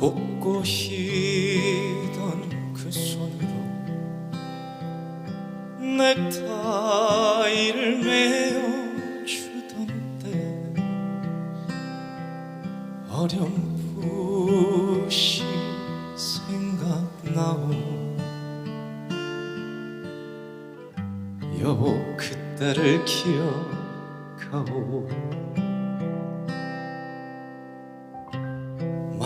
곳곳이던 그 손으로 넥타이를 메어주던데 어렴풋이 생각나오. 여보 그때를 기억하오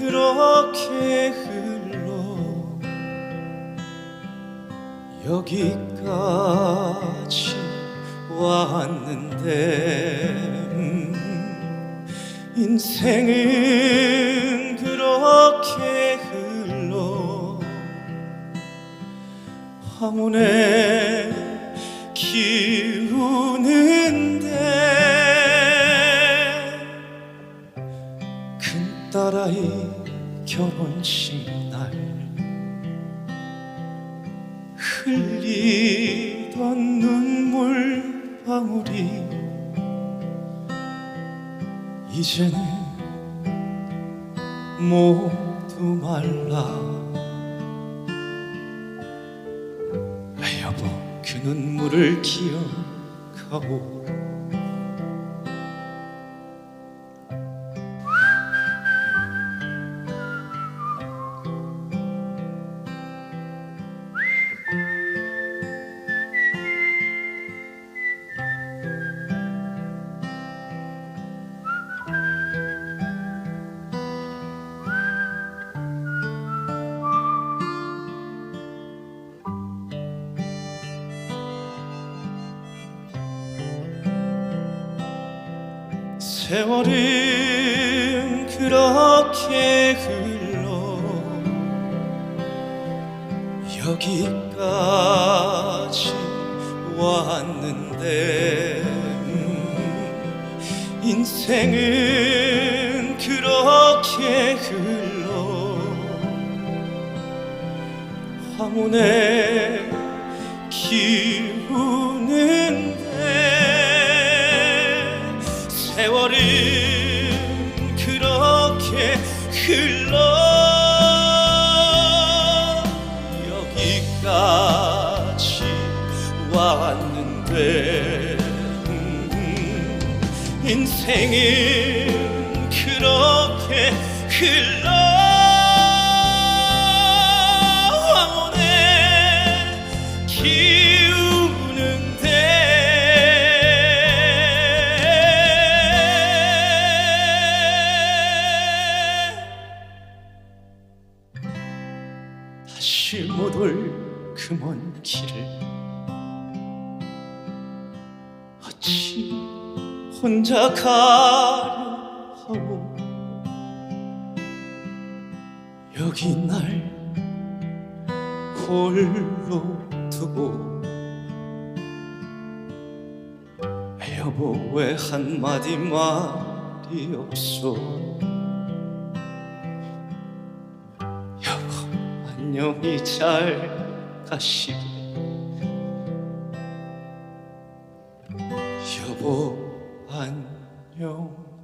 그렇게 흘러 여기까지 왔는데 음, 인생은 그렇게 흘러 화문에 결혼식 날 흘리던 눈물 방울이 이제는 모두 말라. 여보 그 눈물을 기억하오 세월은 그렇게 흘러 여기까지 왔는데 음, 인생은 그렇게 흘러 화문에 기우는 흘러 여기까지 왔는데 음, 인생은 그렇게 흘러 그 먼 길을 어찌 혼자 가려 하오 여기 날 홀로 두고 여보 왜 한마디 말이 여보 안녕히 잘 가시게 여보 안녕히